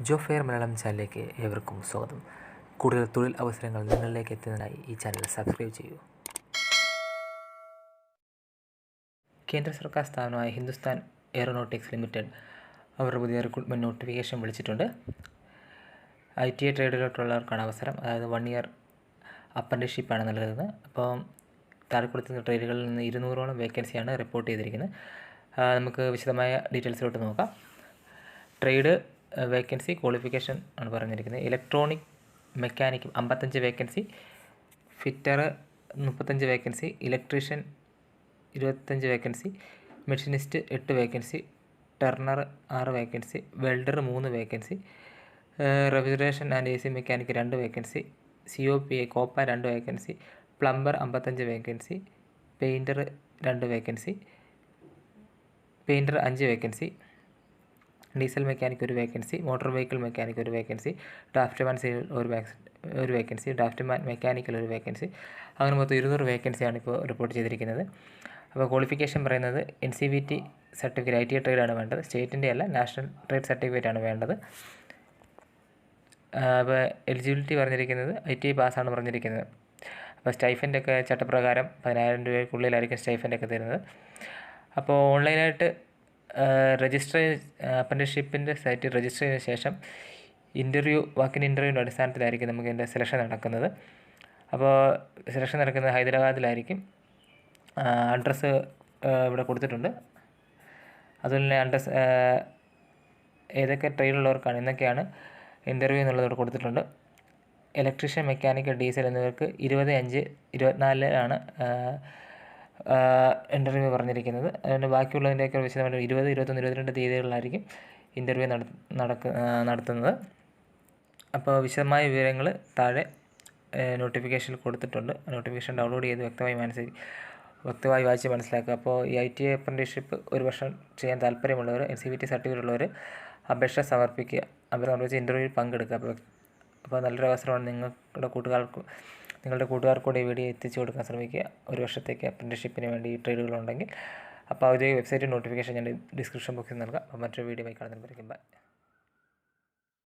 ജോ fair Malayalam ചാനലിലേക്ക് ഏവർക്കും സ്വാഗതം. കൂടുതൽ തൊഴിൽ അവസരങ്ങൾ നിങ്ങളിലേക്ക് എത്തുന്നതിനായി ഈ ചാനൽ സബ്സ്ക്രൈബ് ചെയ്യൂ. കേന്ദ്ര സർക്കാർ സ്ഥാപനമായ ഹിന്ദുസ്ഥാൻ എയറോനോട്ടിക്സ് ലിമിറ്റഡ് അവരുടെ പുതിയ റിക്രൂട്ട്മെന്റ് നോട്ടിഫിക്കേഷൻ വിളിച്ചിട്ടുണ്ട്. ഐ ടി ഐ ട്രേഡിലോട്ടുള്ളവർക്കാണ് അവസരം. അതായത് വൺ ഇയർ അപ്രന്റിഷിപ്പാണ് നൽകുന്നത്. അപ്പോൾ താഴെ ട്രേഡുകളിൽ നിന്ന് ഇരുന്നൂറോളം വേക്കൻസിയാണ് റിപ്പോർട്ട് ചെയ്തിരിക്കുന്നത്. നമുക്ക് വിശദമായ ഡീറ്റെയിൽസിലോട്ട് നോക്കാം. ട്രേഡ് വേക്കൻസി ക്വാളിഫിക്കേഷൻ ആണ് പറഞ്ഞിരിക്കുന്നത്. ഇലക്ട്രോണിക് മെക്കാനിക് അമ്പത്തഞ്ച് വേക്കൻസി ഫിറ്റർ മുപ്പത്തഞ്ച് വേക്കൻസി ഇലക്ട്രീഷ്യൻ ഇരുപത്തഞ്ച് വേക്കൻസി മെഷീനിസ്റ്റ് എട്ട് വേക്കൻസി ടർണർ ആറ് വേക്കൻസി വെൽഡർ മൂന്ന് vacancy refrigeration and A C mechanic രണ്ട് vacancy C O P A COPA രണ്ട് വേക്കൻസി പ്ലംബർ അമ്പത്തഞ്ച് വേക്കൻസി പെയിന്റർ രണ്ട് വേക്കൻസി പെയിന്റർ അഞ്ച് വേക്കൻസി ഡീസൽ മെക്കാനിക് ഒരു വേക്കൻസി മോട്ടോർ വെഹിക്കിൾ മെക്കാനിക് ഒരു വേക്കൻസി ഡ്രാഫ്റ്റ്മാൻ സിവിൽ ഒരു ഒരു വേക്കൻസി ഡ്രാഫ്റ്റ്മാൻ മെക്കാനിക്കൽ ഒരു വേക്കൻസി. അങ്ങനെ മൊത്തം ഇരുന്നൂറ് വേക്കൻസിയാണ് ഇപ്പോൾ റിപ്പോർട്ട് ചെയ്തിരിക്കുന്നത്. അപ്പോൾ ക്വാളിഫിക്കേഷൻ പറയുന്നത് N C B T certificate I T ട്രേഡാണ് വേണ്ടത്. സ്റ്റേറ്റിന്റെ അല്ല നാഷണൽ ട്രേഡ് സർട്ടിഫിക്കറ്റ് ആണ് വേണ്ടത്. അപ്പോൾ എലിജിബിലിറ്റി പറഞ്ഞിരിക്കുന്നത് ഐ ടി ഐ പാസ്സാണ് പറഞ്ഞിരിക്കുന്നത്. അപ്പോൾ സ്റ്റൈഫന്റെ ഒക്കെ ചട്ടപ്രകാരം പതിനായിരം രൂപയ്ക്കുള്ളിലായിരിക്കും സ്റ്റൈഫന്റെ ഒക്കെ തരുന്നത്. അപ്പോൾ ഓൺലൈനായിട്ട് രജിസ്റ്റർ അപ്രന്റിഷിപ്പിന്റെ സൈറ്റിൽ രജിസ്റ്റർ ചെയ്ത ശേഷം ഇന്റർവ്യൂ വാക്കിൻ ഇന്റർവ്യൂവിന്റെ അടിസ്ഥാനത്തിലായിരിക്കും നമുക്ക് ഇതിന്റെ സെലക്ഷൻ നടക്കുന്നത്. അപ്പോൾ സെലക്ഷൻ നടക്കുന്നത് ഹൈദരാബാദിലായിരിക്കും. അഡ്രസ്സ് ഇവിടെ കൊടുത്തിട്ടുണ്ട്. അതുപോലെ തന്നെ അഡ്രസ് ഏതൊക്കെ ട്രെയിനുള്ളവർക്കാണ് എന്നൊക്കെയാണ് ഇന്റർവ്യൂ എന്നുള്ളത് ഇവിടെ കൊടുത്തിട്ടുണ്ട്. ഇലക്ട്രീഷ്യൻ മെക്കാനിക്കൽ ഡീസൽ എന്നിവർക്ക് ഇരുപത് അഞ്ച് ഇരുപത്തിനാലിലാണ് ഇന്റർവ്യൂ പറഞ്ഞിരിക്കുന്നത്. അതുകൊണ്ട് ബാക്കിയുള്ളതിന്റെയൊക്കെ വിശദമായിട്ട് ഇരുപത് ഇരുപത്തൊന്ന് ഇരുപത്തിരണ്ട് തീയതികളിലായിരിക്കും ഇന്റർവ്യൂ നട നടക്ക നടത്തുന്നത്. അപ്പോൾ വിശദമായ വിവരങ്ങൾ താഴെ നോട്ടിഫിക്കേഷനിൽ കൊടുത്തിട്ടുണ്ട്. നോട്ടിഫിക്കേഷൻ ഡൗൺലോഡ് ചെയ്ത് വ്യക്തമായി മനസ്സിൽ വ്യക്തമായി വായിച്ച് മനസ്സിലാക്കുക. അപ്പോൾ ഈ ഐ ടി അപ്രന്റീഷിപ്പ് ഒരു വർഷം ചെയ്യാൻ താല്പര്യമുള്ളവർ N C V T certificate ഉള്ളവർ അപേക്ഷ സമർപ്പിക്കുക. അവർ സമർപ്പിച്ച് ഇന്റർവ്യൂവിൽ പങ്കെടുക്കുക. അപ്പോൾ അപ്പോൾ നല്ലൊരു അവസരമാണ് നിങ്ങളുടെ കൂട്ടുകാർക്ക് നിങ്ങളുടെ കൂട്ടുകാർക്കൂടെ ഈ വീഡിയോ എത്തിച്ചു കൊടുക്കാൻ ശ്രമിക്കുക. ഒരു വർഷത്തേക്ക് അപ്രന്റീഷിപ്പിന് വേണ്ടി ഈ ട്രേഡുകളുണ്ടെങ്കിൽ അപ്പോൾ ഔദ്യോഗിക വെബ്സൈറ്റ് നോട്ടിഫിക്കേഷൻ ഞാൻ ഡിസ്ക്രിപ്ഷൻ ബോക്സിൽ നൽകാം. അപ്പോൾ മറ്റൊരു വീഡിയോ ആയി കാണുന്നതിന് ബൈ